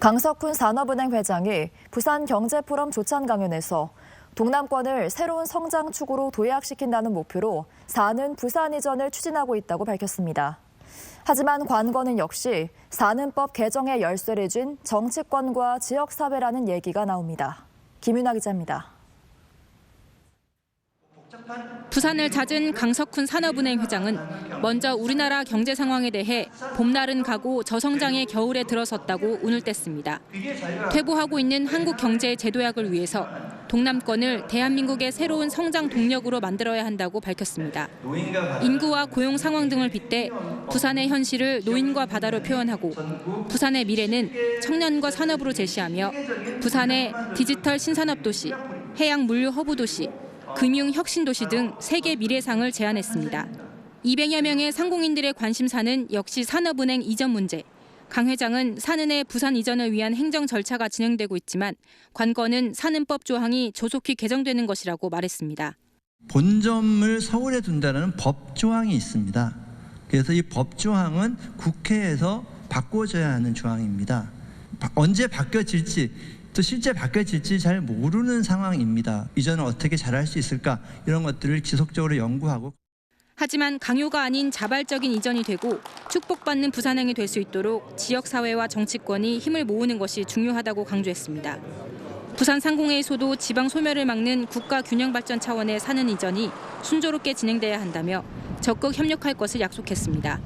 강석훈 산업은행 회장이 부산 경제포럼 조찬 강연에서 동남권을 새로운 성장 축으로 도약시킨다는 목표로 사는 부산 이전을 추진하고 있다고 밝혔습니다. 하지만 관건은 역시 사는법 개정의 열쇠를 쥔 정치권과 지역사회라는 얘기가 나옵니다. 김윤아 기자입니다. 부산을 찾은 강석훈 산업은행 회장은 먼저 우리나라 경제 상황에 대해 봄날은 가고 저성장의 겨울에 들어섰다고 운을 뗐습니다. 퇴보하고 있는 한국 경제의 재도약을 위해서 동남권을 대한민국의 새로운 성장 동력으로 만들어야 한다고 밝혔습니다. 인구와 고용 상황 등을 빗대 부산의 현실을 노인과 바다로 표현하고 부산의 미래는 청년과 산업으로 제시하며 부산의 디지털 신산업 도시, 해양 물류 허브 도시, 금융 혁신 도시 등 세계 미래상을 제안했습니다. 200여 명의 상공인들의 관심사는 역시 산업은행 이전 문제. 강 회장은 산은의 부산 이전을 위한 행정 절차가 진행되고 있지만 관건은 산은법 조항이 조속히 개정되는 것이라고 말했습니다. 본점을 서울에 둔다는 법 조항이 있습니다. 그래서 이 법 조항은 국회에서 바꿔줘야 하는 조항입니다. 바- 언제 바뀌어질지 또 실제 바뀌어질지 잘 모르는 상황입니다. 이전을 어떻게 잘할 수 있을까 이런 것들을 지속적으로 연구하고 하지만 강요가 아닌 자발적인 이전이 되고 축복받는 부산행이 될 수 있도록 지역사회와 정치권이 힘을 모으는 것이 중요하다고 강조했습니다. 부산 상공회의소도 지방 소멸을 막는 국가 균형 발전 차원의 사는 이전이 순조롭게 진행돼야 한다며 적극 협력할 것을 약속했습니다.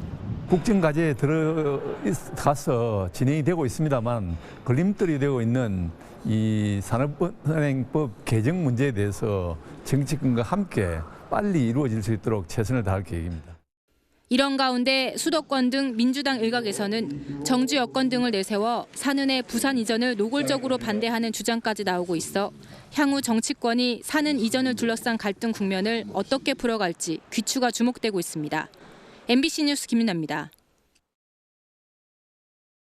국정과제에 들어가서 진행이 되고 있습니다만 걸림돌이 되고 있는 이 산업은행법 개정 문제에 대해서 정치권과 함께 빨리 이루어질 수 있도록 최선을 다할 계획입니다. 이런 가운데 수도권 등 민주당 일각에서는 정주 여건 등을 내세워 산은의 부산 이전을 노골적으로 반대하는 주장까지 나오고 있어 향후 정치권이 산은 이전을 둘러싼 갈등 국면을 어떻게 풀어갈지 귀추가 주목되고 있습니다. MBC 뉴스 김윤아입니다.